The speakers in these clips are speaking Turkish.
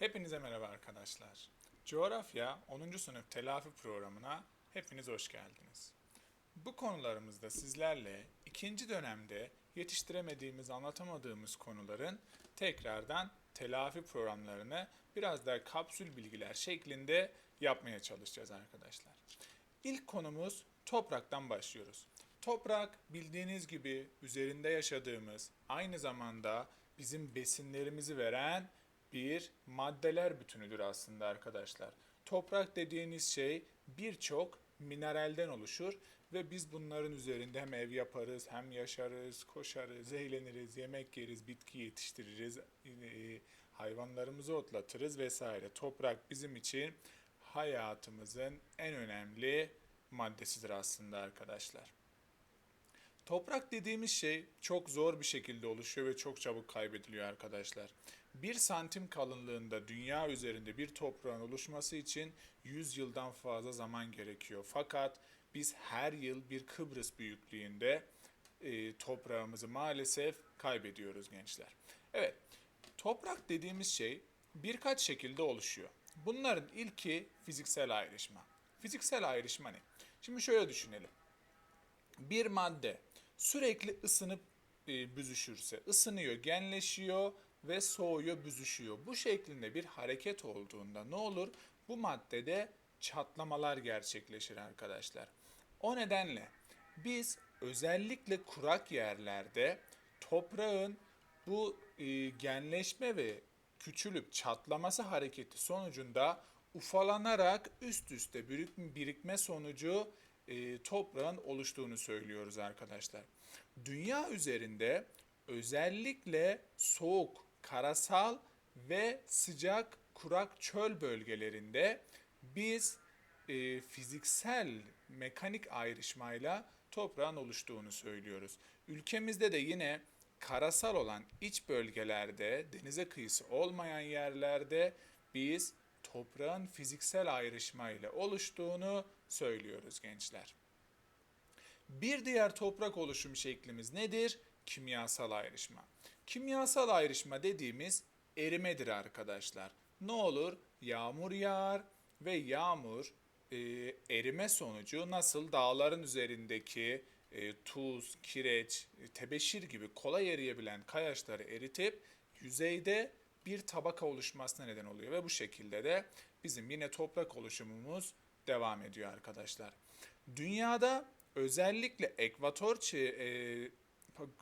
Hepinize merhaba arkadaşlar. Coğrafya 10. sınıf telafi programına hepiniz hoş geldiniz. Bu konularımızda sizlerle ikinci dönemde yetiştiremediğimiz, anlatamadığımız konuların tekrardan telafi programlarını biraz daha kapsül bilgiler şeklinde yapmaya çalışacağız arkadaşlar. İlk konumuz topraktan başlıyoruz. Toprak bildiğiniz gibi üzerinde yaşadığımız, aynı zamanda bizim besinlerimizi veren bir maddeler bütünüdür aslında arkadaşlar. Toprak dediğiniz şey birçok mineralden oluşur ve biz bunların üzerinde hem ev yaparız, hem yaşarız, koşarız, eğleniriz, yemek yeriz, bitki yetiştiririz, e, hayvanlarımızı otlatırız vesaire. Toprak bizim için hayatımızın en önemli maddesidir aslında arkadaşlar. Toprak dediğimiz şey çok zor bir şekilde oluşuyor ve çok çabuk kaybediliyor arkadaşlar. Bir santim kalınlığında dünya üzerinde bir toprağın oluşması için 100 yıldan fazla zaman gerekiyor. Fakat biz her yıl bir Kıbrıs büyüklüğünde e, toprağımızı maalesef kaybediyoruz gençler. Evet, toprak dediğimiz şey birkaç şekilde oluşuyor. Bunların ilki fiziksel ayrışma. Fiziksel ayrışma ne? Şimdi şöyle düşünelim bir madde sürekli ısınıp e, büzüşürse, ısınıyor, genleşiyor ve soğuyor, büzüşüyor. Bu şeklinde bir hareket olduğunda ne olur? Bu maddede çatlamalar gerçekleşir arkadaşlar. O nedenle biz özellikle kurak yerlerde toprağın bu e, genleşme ve küçülüp çatlaması hareketi sonucunda ufalanarak üst üste birik- birikme sonucu e, toprağın oluştuğunu söylüyoruz arkadaşlar. Dünya üzerinde özellikle soğuk, karasal ve sıcak kurak çöl bölgelerinde biz e, fiziksel mekanik ayrışmayla toprağın oluştuğunu söylüyoruz. Ülkemizde de yine karasal olan iç bölgelerde, denize kıyısı olmayan yerlerde biz toprağın fiziksel ayrışmayla oluştuğunu söylüyoruz gençler. Bir diğer toprak oluşum şeklimiz nedir? Kimyasal ayrışma. Kimyasal ayrışma dediğimiz erimedir arkadaşlar. Ne olur? Yağmur yağar ve yağmur e, erime sonucu nasıl dağların üzerindeki e, tuz, kireç, e, tebeşir gibi kolay eriyebilen kayaçları eritip yüzeyde bir tabaka oluşmasına neden oluyor ve bu şekilde de bizim yine toprak oluşumumuz devam ediyor arkadaşlar. Dünyada özellikle ekvator e,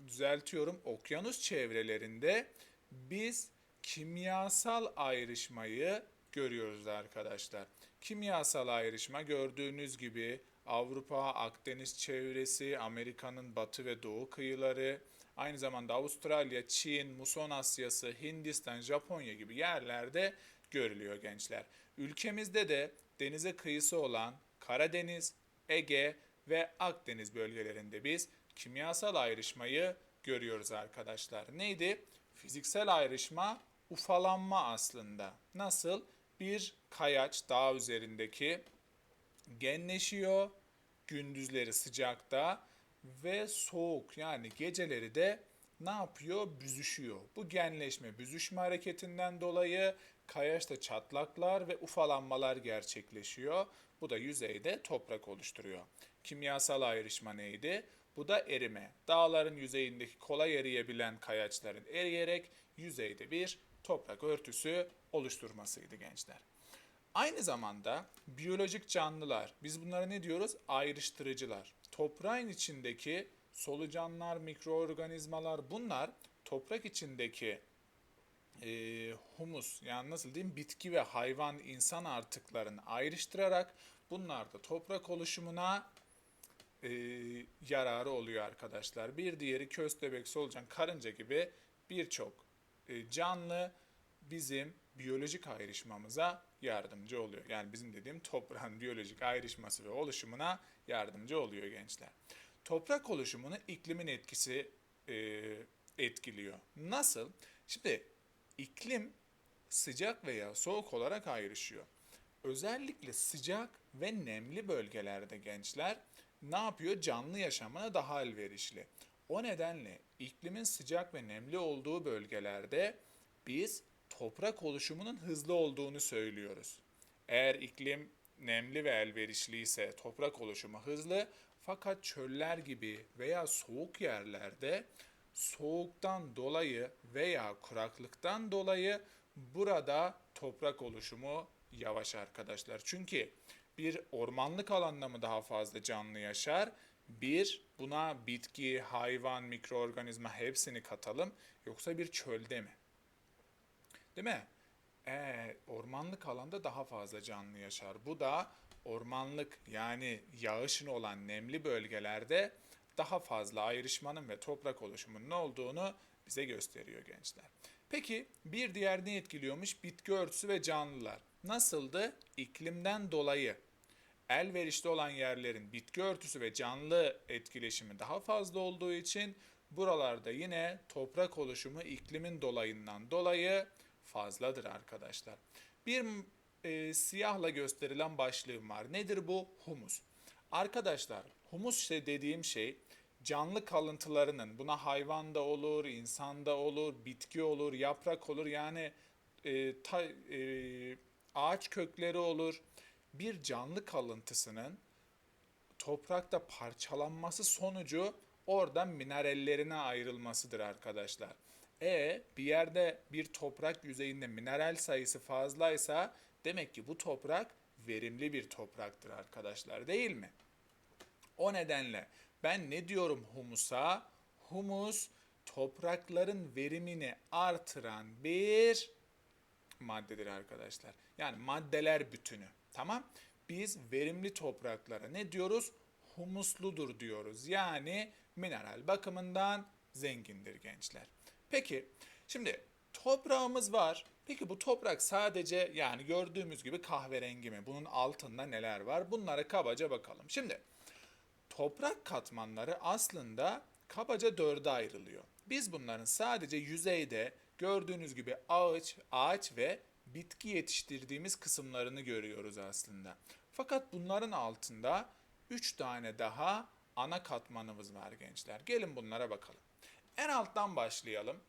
düzeltiyorum okyanus çevrelerinde biz kimyasal ayrışmayı görüyoruz arkadaşlar. Kimyasal ayrışma gördüğünüz gibi Avrupa, Akdeniz çevresi, Amerika'nın batı ve doğu kıyıları, aynı zamanda Avustralya, Çin, Muson Asyası, Hindistan, Japonya gibi yerlerde görülüyor gençler. Ülkemizde de denize kıyısı olan Karadeniz, Ege ve Akdeniz bölgelerinde biz kimyasal ayrışmayı görüyoruz arkadaşlar. Neydi? Fiziksel ayrışma ufalanma aslında. Nasıl? Bir kayaç dağ üzerindeki genleşiyor, gündüzleri sıcakta ve soğuk yani geceleri de ne yapıyor? Büzüşüyor. Bu genleşme, büzüşme hareketinden dolayı kayaçta çatlaklar ve ufalanmalar gerçekleşiyor. Bu da yüzeyde toprak oluşturuyor. Kimyasal ayrışma neydi? Bu da erime. Dağların yüzeyindeki kolay eriyebilen kayaçların eriyerek yüzeyde bir toprak örtüsü oluşturmasıydı gençler. Aynı zamanda biyolojik canlılar, biz bunlara ne diyoruz? Ayrıştırıcılar. Toprağın içindeki solucanlar, mikroorganizmalar bunlar toprak içindeki e, humus yani nasıl diyeyim bitki ve hayvan insan artıklarını ayrıştırarak bunlar da toprak oluşumuna e, yararı oluyor arkadaşlar. Bir diğeri köstebek, solucan, karınca gibi birçok e, canlı bizim biyolojik ayrışmamıza yardımcı oluyor. Yani bizim dediğim toprağın biyolojik ayrışması ve oluşumuna yardımcı oluyor gençler. Toprak oluşumunu iklimin etkisi e, etkiliyor. Nasıl? Şimdi iklim sıcak veya soğuk olarak ayrışıyor. Özellikle sıcak ve nemli bölgelerde gençler ne yapıyor? Canlı yaşamına daha elverişli. O nedenle iklimin sıcak ve nemli olduğu bölgelerde biz toprak oluşumunun hızlı olduğunu söylüyoruz. Eğer iklim nemli ve elverişli ise toprak oluşumu hızlı fakat çöller gibi veya soğuk yerlerde soğuktan dolayı veya kuraklıktan dolayı burada toprak oluşumu yavaş arkadaşlar. Çünkü bir ormanlık alanda mı daha fazla canlı yaşar? Bir, buna bitki, hayvan, mikroorganizma hepsini katalım. Yoksa bir çölde mi? Değil mi? Ee, ormanlık alanda daha fazla canlı yaşar. Bu da ormanlık yani yağışın olan nemli bölgelerde daha fazla ayrışmanın ve toprak oluşumunun olduğunu bize gösteriyor gençler. Peki bir diğer ne etkiliyormuş? Bitki örtüsü ve canlılar. Nasıldı? İklimden dolayı elverişli olan yerlerin bitki örtüsü ve canlı etkileşimi daha fazla olduğu için buralarda yine toprak oluşumu iklimin dolayından dolayı fazladır arkadaşlar. Bir e, siyahla gösterilen başlığım var. Nedir bu? Humus. Arkadaşlar humus işte dediğim şey canlı kalıntılarının buna hayvan da olur, insan da olur, bitki olur, yaprak olur yani e, ta, e, ağaç kökleri olur. Bir canlı kalıntısının toprakta parçalanması sonucu oradan minerallerine ayrılmasıdır arkadaşlar. E bir yerde bir toprak yüzeyinde mineral sayısı fazlaysa demek ki bu toprak verimli bir topraktır arkadaşlar değil mi? O nedenle ben ne diyorum humusa? Humus toprakların verimini artıran bir maddedir arkadaşlar. Yani maddeler bütünü. Tamam? Biz verimli topraklara ne diyoruz? Humusludur diyoruz. Yani mineral bakımından zengindir gençler. Peki şimdi toprağımız var. Peki bu toprak sadece yani gördüğümüz gibi kahverengi mi? Bunun altında neler var? Bunlara kabaca bakalım. Şimdi toprak katmanları aslında kabaca dörde ayrılıyor. Biz bunların sadece yüzeyde gördüğünüz gibi ağaç, ağaç ve bitki yetiştirdiğimiz kısımlarını görüyoruz aslında. Fakat bunların altında 3 tane daha ana katmanımız var gençler. Gelin bunlara bakalım. En alttan başlayalım.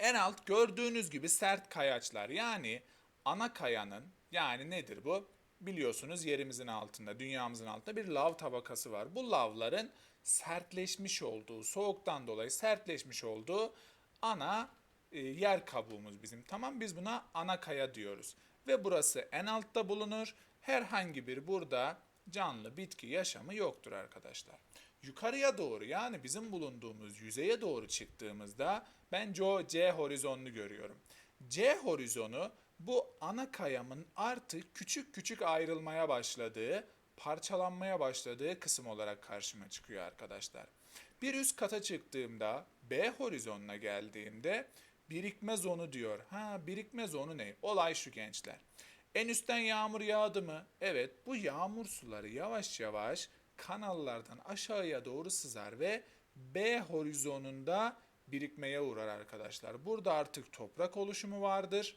En alt gördüğünüz gibi sert kayaçlar yani ana kayanın yani nedir bu? Biliyorsunuz yerimizin altında, dünyamızın altında bir lav tabakası var. Bu lavların sertleşmiş olduğu, soğuktan dolayı sertleşmiş olduğu ana yer kabuğumuz bizim. Tamam biz buna ana kaya diyoruz. Ve burası en altta bulunur. Herhangi bir burada canlı bitki yaşamı yoktur arkadaşlar. Yukarıya doğru yani bizim bulunduğumuz yüzeye doğru çıktığımızda ben C, C horizonunu görüyorum. C horizonu bu ana kayamın artık küçük küçük ayrılmaya başladığı, parçalanmaya başladığı kısım olarak karşıma çıkıyor arkadaşlar. Bir üst kata çıktığımda B horizonuna geldiğimde birikme zonu diyor. Ha birikme zonu ne? Olay şu gençler. En üstten yağmur yağdı mı? Evet bu yağmur suları yavaş yavaş kanallardan aşağıya doğru sızar ve B horizonunda birikmeye uğrar arkadaşlar. Burada artık toprak oluşumu vardır.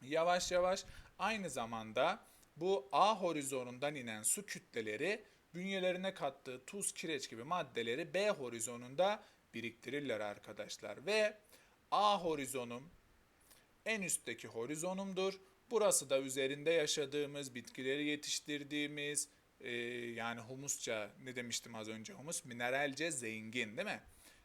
Yavaş yavaş aynı zamanda bu A horizonundan inen su kütleleri bünyelerine kattığı tuz, kireç gibi maddeleri B horizonunda biriktirirler arkadaşlar. Ve A horizonum en üstteki horizonumdur. Burası da üzerinde yaşadığımız, bitkileri yetiştirdiğimiz, e, yani humusça ne demiştim az önce humus? Mineralce zengin değil mi?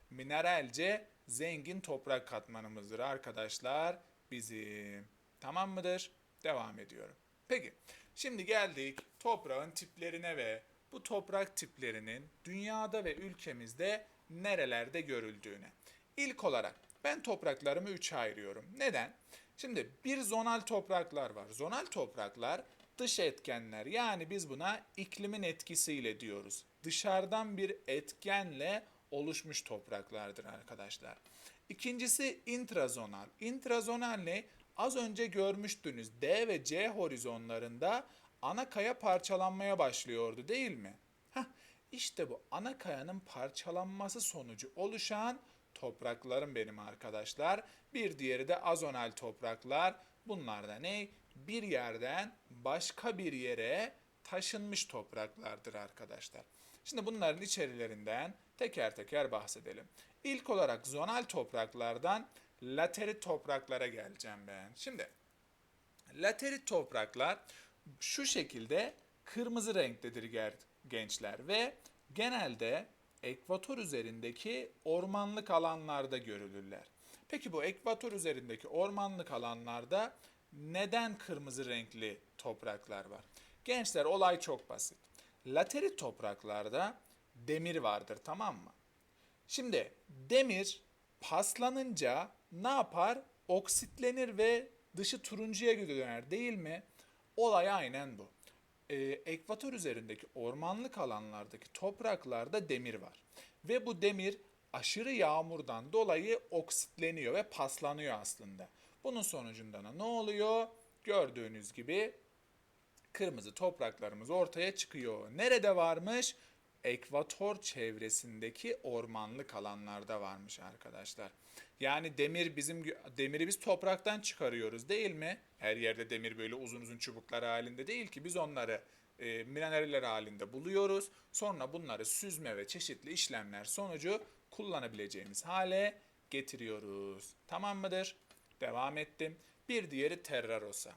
Mineralce zengin toprak katmanımızdır arkadaşlar bizim. Tamam mıdır? Devam ediyorum. Peki şimdi geldik toprağın tiplerine ve bu toprak tiplerinin dünyada ve ülkemizde nerelerde görüldüğüne. İlk olarak ben topraklarımı üçe ayırıyorum. Neden? Şimdi bir zonal topraklar var. Zonal topraklar dış etkenler yani biz buna iklimin etkisiyle diyoruz. Dışarıdan bir etkenle oluşmuş topraklardır arkadaşlar. İkincisi intrazonal. Intrazonal ne? Az önce görmüştünüz D ve C horizonlarında ana kaya parçalanmaya başlıyordu değil mi? Heh, işte bu ana kayanın parçalanması sonucu oluşan topraklarım benim arkadaşlar. Bir diğeri de azonal topraklar. Bunlar da ne? Bir yerden başka bir yere taşınmış topraklardır arkadaşlar. Şimdi bunların içerilerinden teker teker bahsedelim. İlk olarak zonal topraklardan laterit topraklara geleceğim ben. Şimdi laterit topraklar şu şekilde kırmızı renktedir gençler ve genelde ekvator üzerindeki ormanlık alanlarda görülürler. Peki bu ekvator üzerindeki ormanlık alanlarda neden kırmızı renkli topraklar var? Gençler olay çok basit. Laterit topraklarda demir vardır tamam mı? Şimdi demir paslanınca ne yapar? Oksitlenir ve dışı turuncuya döner değil mi? Olay aynen bu. Ee, ekvator üzerindeki ormanlık alanlardaki topraklarda demir var. Ve bu demir aşırı yağmurdan dolayı oksitleniyor ve paslanıyor aslında. Bunun sonucunda da ne oluyor? Gördüğünüz gibi kırmızı topraklarımız ortaya çıkıyor. Nerede varmış? Ekvator çevresindeki ormanlık alanlarda varmış arkadaşlar. Yani demir bizim demiri biz topraktan çıkarıyoruz değil mi? Her yerde demir böyle uzun uzun çubuklar halinde değil ki biz onları e, mineraller halinde buluyoruz. Sonra bunları süzme ve çeşitli işlemler sonucu kullanabileceğimiz hale getiriyoruz. Tamam mıdır? Devam ettim. Bir diğeri terrarosa.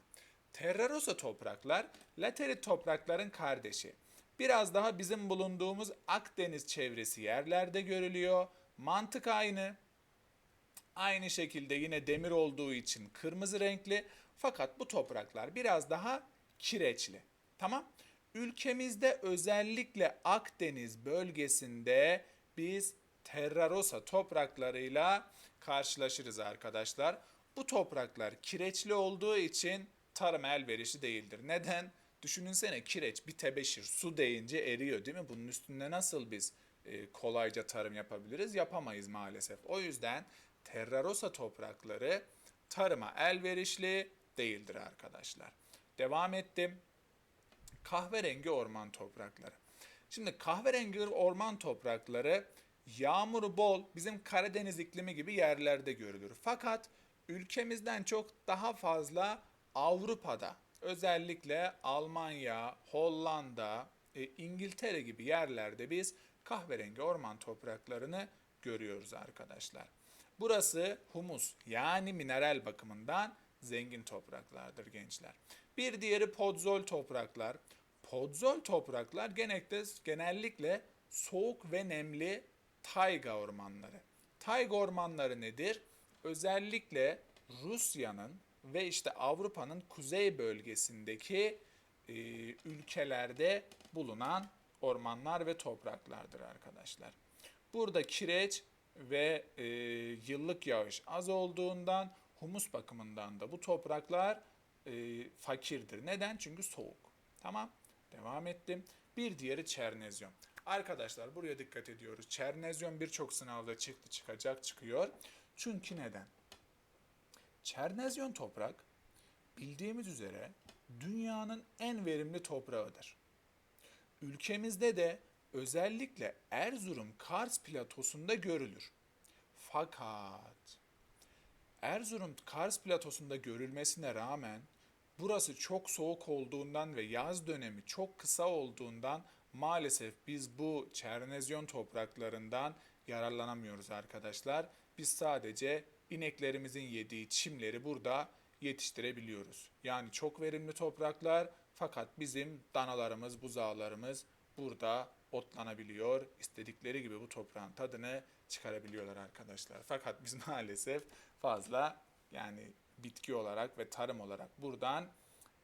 Terrarosa topraklar laterit toprakların kardeşi. Biraz daha bizim bulunduğumuz Akdeniz çevresi yerlerde görülüyor. Mantık aynı. Aynı şekilde yine demir olduğu için kırmızı renkli. Fakat bu topraklar biraz daha kireçli. Tamam? Ülkemizde özellikle Akdeniz bölgesinde biz terrarosa topraklarıyla karşılaşırız arkadaşlar. Bu topraklar kireçli olduğu için tarım elverişli değildir. Neden? Düşününsene kireç bir tebeşir su değince eriyor değil mi? Bunun üstünde nasıl biz e, kolayca tarım yapabiliriz? Yapamayız maalesef. O yüzden terrarosa toprakları tarıma elverişli değildir arkadaşlar. Devam ettim. Kahverengi orman toprakları. Şimdi kahverengi orman toprakları yağmuru bol bizim Karadeniz iklimi gibi yerlerde görülür. Fakat ülkemizden çok daha fazla Avrupa'da özellikle Almanya, Hollanda, e, İngiltere gibi yerlerde biz kahverengi orman topraklarını görüyoruz arkadaşlar. Burası humus yani mineral bakımından zengin topraklardır gençler. Bir diğeri podzol topraklar. Podzol topraklar genellikle, genellikle soğuk ve nemli tayga ormanları. Tayga ormanları nedir? Özellikle Rusya'nın ve işte Avrupa'nın kuzey bölgesindeki e, ülkelerde bulunan ormanlar ve topraklardır arkadaşlar. Burada kireç ve e, yıllık yağış az olduğundan humus bakımından da bu topraklar e, fakirdir. Neden? Çünkü soğuk. Tamam. Devam ettim. Bir diğeri çernezyon. Arkadaşlar buraya dikkat ediyoruz. Çernezyon birçok sınavda çıktı çıkacak çıkıyor. Çünkü neden? Çernezyon toprak bildiğimiz üzere dünyanın en verimli toprağıdır. Ülkemizde de özellikle Erzurum Kars platosunda görülür. Fakat Erzurum Kars platosunda görülmesine rağmen burası çok soğuk olduğundan ve yaz dönemi çok kısa olduğundan maalesef biz bu çernezyon topraklarından yararlanamıyoruz arkadaşlar. Biz sadece ineklerimizin yediği çimleri burada yetiştirebiliyoruz. Yani çok verimli topraklar fakat bizim danalarımız, buzağlarımız burada otlanabiliyor. İstedikleri gibi bu toprağın tadını çıkarabiliyorlar arkadaşlar. Fakat biz maalesef fazla yani bitki olarak ve tarım olarak buradan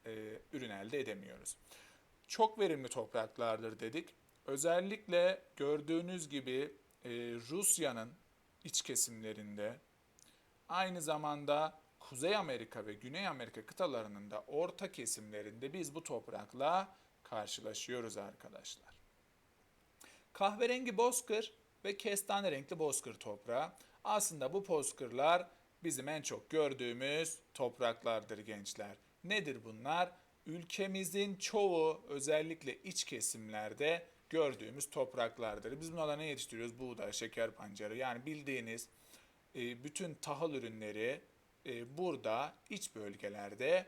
e, ürün elde edemiyoruz. Çok verimli topraklardır dedik. Özellikle gördüğünüz gibi e, Rusya'nın iç kesimlerinde aynı zamanda Kuzey Amerika ve Güney Amerika kıtalarının da orta kesimlerinde biz bu toprakla karşılaşıyoruz arkadaşlar. Kahverengi bozkır ve kestane renkli bozkır toprağı. Aslında bu bozkırlar bizim en çok gördüğümüz topraklardır gençler. Nedir bunlar? Ülkemizin çoğu özellikle iç kesimlerde gördüğümüz topraklardır. Biz bunlarla ne yetiştiriyoruz? Buğday, şeker pancarı yani bildiğiniz e, bütün tahıl ürünleri e, burada iç bölgelerde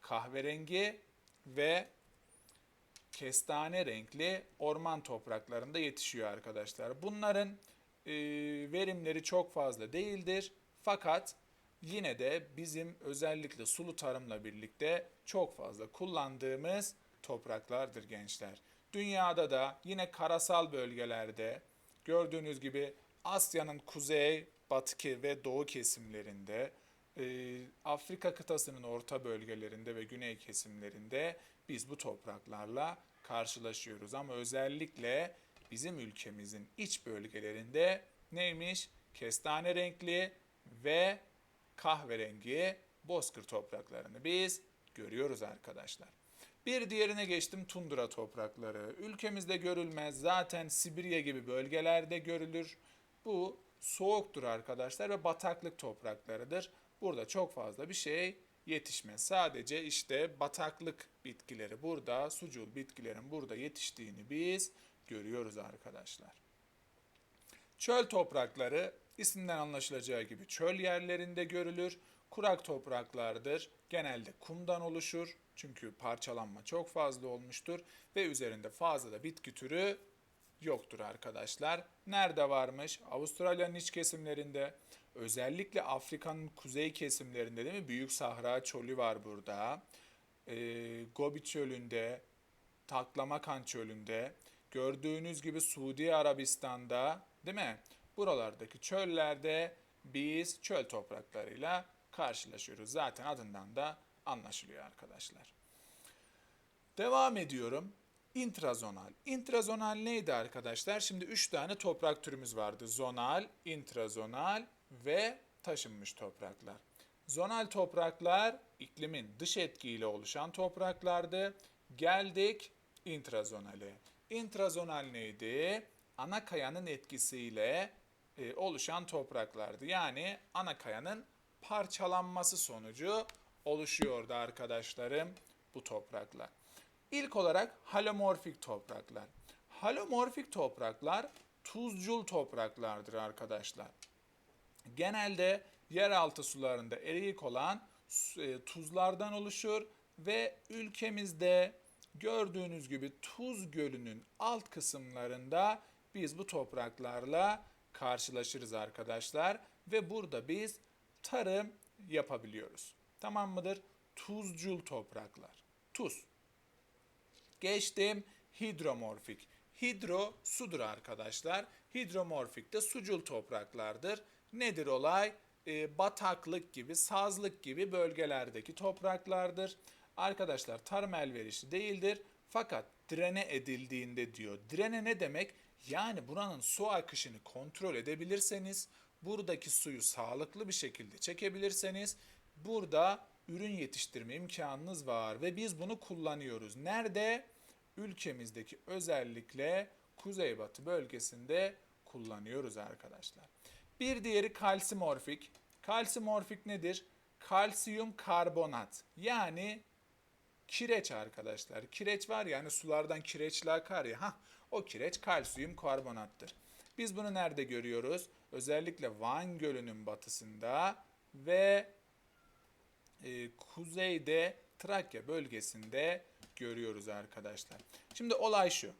kahverengi ve kestane renkli orman topraklarında yetişiyor arkadaşlar. Bunların e, verimleri çok fazla değildir. Fakat yine de bizim özellikle sulu tarımla birlikte çok fazla kullandığımız topraklardır gençler. Dünyada da yine karasal bölgelerde gördüğünüz gibi Asya'nın kuzey, batı ve doğu kesimlerinde, e, Afrika kıtasının orta bölgelerinde ve güney kesimlerinde biz bu topraklarla karşılaşıyoruz. Ama özellikle bizim ülkemizin iç bölgelerinde neymiş? Kestane renkli ve kahverengi bozkır topraklarını biz görüyoruz arkadaşlar. Bir diğerine geçtim tundra toprakları. Ülkemizde görülmez zaten Sibirya gibi bölgelerde görülür. Bu soğuktur arkadaşlar ve bataklık topraklarıdır. Burada çok fazla bir şey yetişmez. Sadece işte bataklık bitkileri burada, sucul bitkilerin burada yetiştiğini biz görüyoruz arkadaşlar. Çöl toprakları isimden anlaşılacağı gibi çöl yerlerinde görülür. Kurak topraklardır. Genelde kumdan oluşur. Çünkü parçalanma çok fazla olmuştur ve üzerinde fazla da bitki türü yoktur arkadaşlar. Nerede varmış? Avustralya'nın iç kesimlerinde, özellikle Afrika'nın kuzey kesimlerinde değil mi? Büyük Sahra çölü var burada. Ee, Gobi çölünde, Taklamakan çölünde, gördüğünüz gibi Suudi Arabistan'da değil mi? Buralardaki çöllerde biz çöl topraklarıyla karşılaşıyoruz. Zaten adından da anlaşılıyor arkadaşlar. Devam ediyorum. İntrazonal. İntrazonal neydi arkadaşlar? Şimdi 3 tane toprak türümüz vardı. Zonal, intrazonal ve taşınmış topraklar. Zonal topraklar iklimin dış etkiyle oluşan topraklardı. Geldik intrazonale. Intrazonal neydi? Ana kayanın etkisiyle e, oluşan topraklardı. Yani ana kayanın parçalanması sonucu oluşuyordu arkadaşlarım bu topraklar. İlk olarak halomorfik topraklar. Halomorfik topraklar tuzcul topraklardır arkadaşlar. Genelde yeraltı sularında eriyik olan e, tuzlardan oluşur ve ülkemizde gördüğünüz gibi Tuz Gölü'nün alt kısımlarında biz bu topraklarla karşılaşırız arkadaşlar ve burada biz tarım yapabiliyoruz. Tamam mıdır? Tuzcul topraklar. Tuz. Geçtim hidromorfik. Hidro sudur arkadaşlar. Hidromorfik de sucul topraklardır. Nedir olay? Ee, bataklık gibi, sazlık gibi bölgelerdeki topraklardır. Arkadaşlar tarım elverişli değildir. Fakat drene edildiğinde diyor. Drene ne demek? Yani buranın su akışını kontrol edebilirseniz, buradaki suyu sağlıklı bir şekilde çekebilirseniz burada ürün yetiştirme imkanınız var ve biz bunu kullanıyoruz. Nerede? Ülkemizdeki özellikle kuzeybatı bölgesinde kullanıyoruz arkadaşlar. Bir diğeri kalsimorfik. Kalsimorfik nedir? Kalsiyum karbonat. Yani kireç arkadaşlar. Kireç var ya hani sulardan kireçli akar ya. Hah, o kireç kalsiyum karbonattır. Biz bunu nerede görüyoruz? Özellikle Van Gölü'nün batısında ve e, kuzeyde Trakya bölgesinde görüyoruz arkadaşlar. Şimdi olay şu.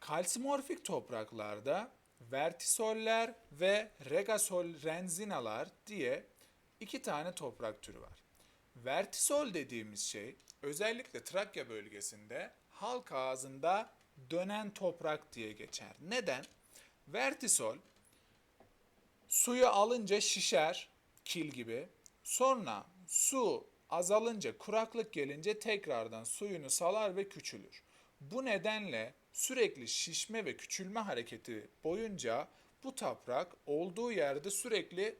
Kalsimorfik topraklarda vertisoller ve regasol renzinalar diye iki tane toprak türü var. Vertisol dediğimiz şey özellikle Trakya bölgesinde halk ağzında dönen toprak diye geçer. Neden? Vertisol suyu alınca şişer kil gibi. Sonra su azalınca, kuraklık gelince tekrardan suyunu salar ve küçülür. Bu nedenle sürekli şişme ve küçülme hareketi boyunca bu toprak olduğu yerde sürekli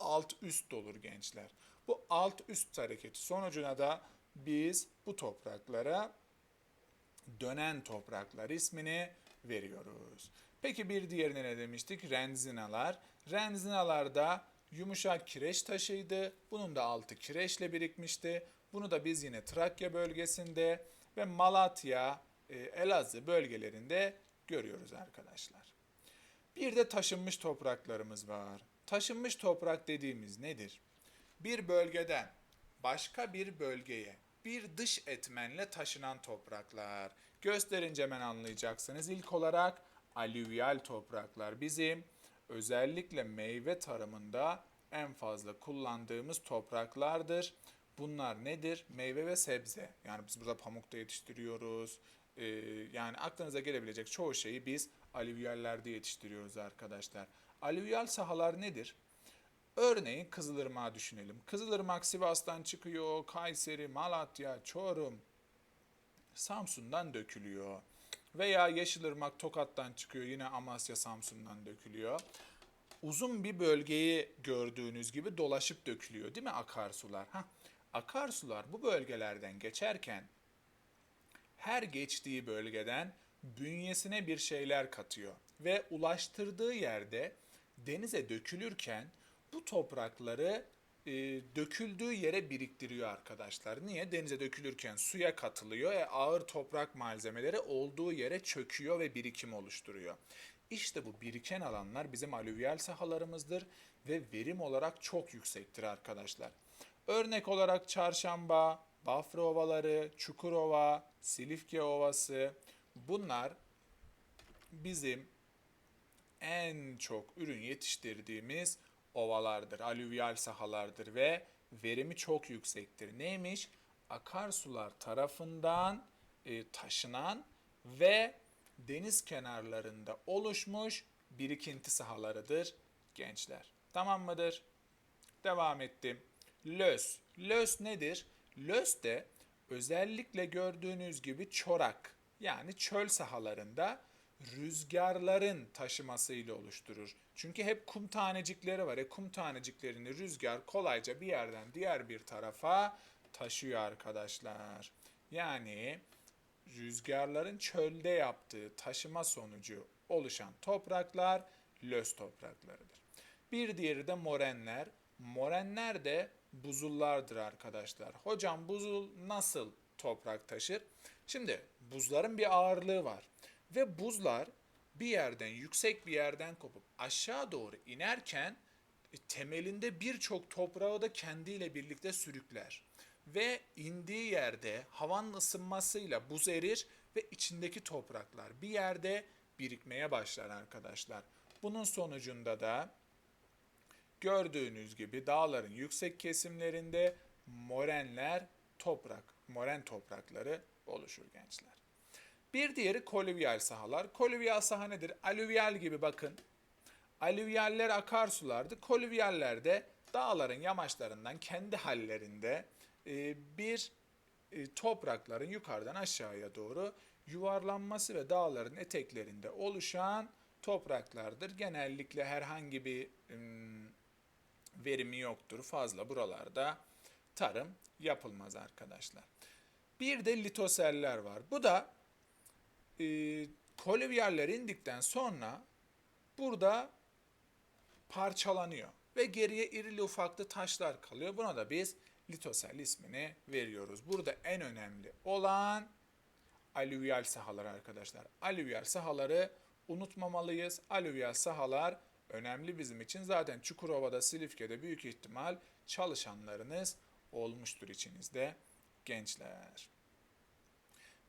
alt üst olur gençler. Bu alt üst hareketi sonucuna da biz bu topraklara dönen topraklar ismini veriyoruz. Peki bir diğerine ne demiştik? Renzinalar. Renzinalarda yumuşak kireç taşıydı. Bunun da altı kireçle birikmişti. Bunu da biz yine Trakya bölgesinde ve Malatya, e, Elazığ bölgelerinde görüyoruz arkadaşlar. Bir de taşınmış topraklarımız var. Taşınmış toprak dediğimiz nedir? Bir bölgeden başka bir bölgeye bir dış etmenle taşınan topraklar. Gösterince hemen anlayacaksınız. İlk olarak alüvyal topraklar bizim özellikle meyve tarımında en fazla kullandığımız topraklardır. Bunlar nedir? Meyve ve sebze. Yani biz burada pamukta yetiştiriyoruz. Ee, yani aklınıza gelebilecek çoğu şeyi biz alüvyallerde yetiştiriyoruz arkadaşlar. Alüvyal sahalar nedir? Örneğin Kızılırmak'ı düşünelim. Kızılırmak Sivas'tan çıkıyor, Kayseri, Malatya, Çorum, Samsun'dan dökülüyor. Veya Yeşilırmak Tokat'tan çıkıyor, yine Amasya, Samsun'dan dökülüyor. Uzun bir bölgeyi gördüğünüz gibi dolaşıp dökülüyor değil mi akarsular? Hah, akarsular bu bölgelerden geçerken her geçtiği bölgeden bünyesine bir şeyler katıyor ve ulaştırdığı yerde denize dökülürken bu toprakları e, döküldüğü yere biriktiriyor arkadaşlar. Niye? Denize dökülürken suya katılıyor ve ağır toprak malzemeleri olduğu yere çöküyor ve birikim oluşturuyor. İşte bu biriken alanlar bizim alüvyal sahalarımızdır ve verim olarak çok yüksektir arkadaşlar. Örnek olarak Çarşamba, Bafra Ovaları, Çukurova, Silifke Ovası bunlar bizim en çok ürün yetiştirdiğimiz ovalardır, alüvyal sahalardır ve verimi çok yüksektir. Neymiş? Akarsular tarafından e, taşınan ve deniz kenarlarında oluşmuş birikinti sahalarıdır gençler. Tamam mıdır? Devam ettim. Lös. Lös nedir? Lös de özellikle gördüğünüz gibi çorak yani çöl sahalarında rüzgarların taşımasıyla oluşturur. Çünkü hep kum tanecikleri var. E kum taneciklerini rüzgar kolayca bir yerden diğer bir tarafa taşıyor arkadaşlar. Yani rüzgarların çölde yaptığı taşıma sonucu oluşan topraklar lös topraklarıdır. Bir diğeri de morenler. Morenler de buzullardır arkadaşlar. Hocam buzul nasıl toprak taşır? Şimdi buzların bir ağırlığı var ve buzlar bir yerden yüksek bir yerden kopup aşağı doğru inerken e, temelinde birçok toprağı da kendiyle birlikte sürükler. Ve indiği yerde havanın ısınmasıyla buz erir ve içindeki topraklar bir yerde birikmeye başlar arkadaşlar. Bunun sonucunda da gördüğünüz gibi dağların yüksek kesimlerinde morenler toprak, moren toprakları oluşur gençler. Bir diğeri kolüvyal sahalar. Kolüvyal saha nedir? Alüvyal gibi bakın. Alüvyaller akarsulardı. Kolüvyaller de dağların yamaçlarından kendi hallerinde e, bir e, toprakların yukarıdan aşağıya doğru yuvarlanması ve dağların eteklerinde oluşan topraklardır. Genellikle herhangi bir verimi yoktur. Fazla buralarda tarım yapılmaz arkadaşlar. Bir de litoseller var. Bu da e, kolevyaller indikten sonra burada parçalanıyor ve geriye irili ufaklı taşlar kalıyor. Buna da biz litosel ismini veriyoruz. Burada en önemli olan alüvyal sahalar arkadaşlar. Alüvyal sahaları unutmamalıyız. Alüvyal sahalar önemli bizim için. Zaten Çukurova'da, Silifke'de büyük ihtimal çalışanlarınız olmuştur içinizde gençler.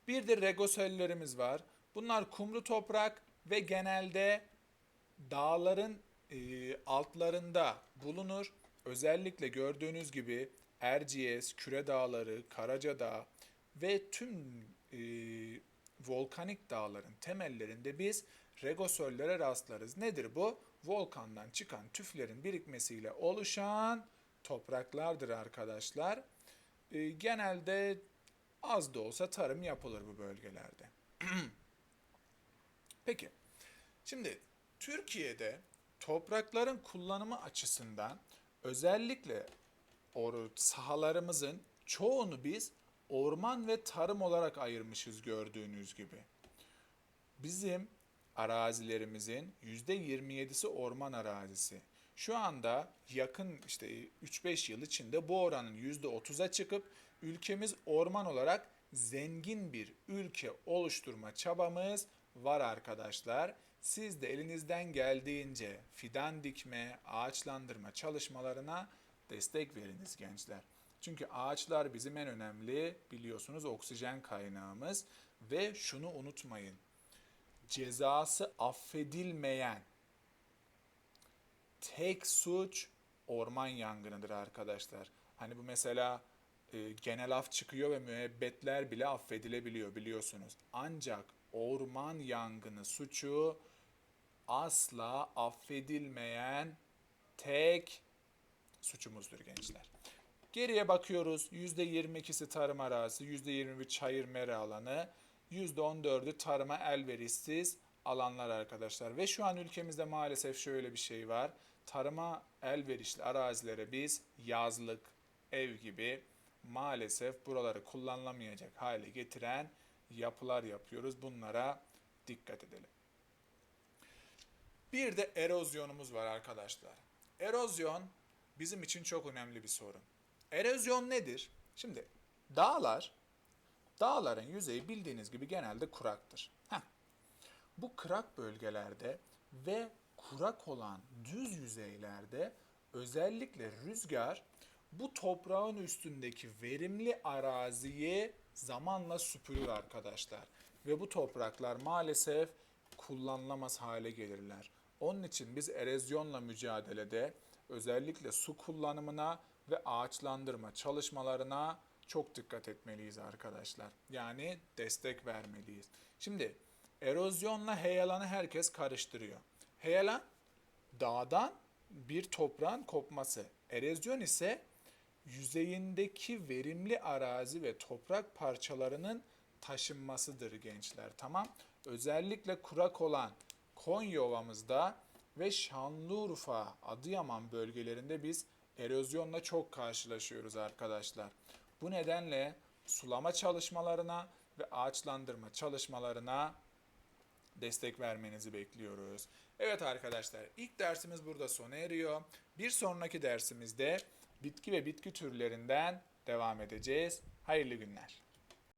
Bir de regosöllerimiz var. Bunlar kumlu toprak ve genelde dağların e, altlarında bulunur. Özellikle gördüğünüz gibi Erciyes, Küre Dağları, Karacadağ ve tüm e, volkanik dağların temellerinde biz regosöllere rastlarız. Nedir bu? Volkandan çıkan tüflerin birikmesiyle oluşan topraklardır arkadaşlar. E, genelde az da olsa tarım yapılır bu bölgelerde. Peki, şimdi Türkiye'de toprakların kullanımı açısından özellikle sahalarımızın çoğunu biz orman ve tarım olarak ayırmışız gördüğünüz gibi. Bizim arazilerimizin %27'si orman arazisi. Şu anda yakın işte 3-5 yıl içinde bu oranın %30'a çıkıp ülkemiz orman olarak zengin bir ülke oluşturma çabamız var arkadaşlar. Siz de elinizden geldiğince fidan dikme, ağaçlandırma çalışmalarına destek veriniz gençler. Çünkü ağaçlar bizim en önemli biliyorsunuz oksijen kaynağımız ve şunu unutmayın. Cezası affedilmeyen tek suç orman yangınıdır arkadaşlar. Hani bu mesela e, genel af çıkıyor ve müebbetler bile affedilebiliyor biliyorsunuz. Ancak orman yangını suçu asla affedilmeyen tek suçumuzdur gençler. Geriye bakıyoruz. %22'si tarım arazisi, %21 çayır mera alanı, %14'ü tarıma elverişsiz alanlar arkadaşlar. Ve şu an ülkemizde maalesef şöyle bir şey var. Tarıma elverişli arazilere biz yazlık, ev gibi maalesef buraları kullanılamayacak hale getiren yapılar yapıyoruz. Bunlara dikkat edelim. Bir de erozyonumuz var arkadaşlar. Erozyon bizim için çok önemli bir sorun. Erozyon nedir? Şimdi dağlar, dağların yüzeyi bildiğiniz gibi genelde kuraktır. Heh. Bu kurak bölgelerde ve kurak olan düz yüzeylerde özellikle rüzgar bu toprağın üstündeki verimli araziyi zamanla süpürür arkadaşlar. Ve bu topraklar maalesef kullanılamaz hale gelirler. Onun için biz erozyonla mücadelede özellikle su kullanımına ve ağaçlandırma çalışmalarına çok dikkat etmeliyiz arkadaşlar. Yani destek vermeliyiz. Şimdi erozyonla heyelanı herkes karıştırıyor. Heyelan dağdan bir toprağın kopması. Erozyon ise yüzeyindeki verimli arazi ve toprak parçalarının taşınmasıdır gençler. Tamam. Özellikle kurak olan Konya Ovamızda ve Şanlıurfa, Adıyaman bölgelerinde biz erozyonla çok karşılaşıyoruz arkadaşlar. Bu nedenle sulama çalışmalarına ve ağaçlandırma çalışmalarına destek vermenizi bekliyoruz. Evet arkadaşlar ilk dersimiz burada sona eriyor. Bir sonraki dersimizde bitki ve bitki türlerinden devam edeceğiz. Hayırlı günler.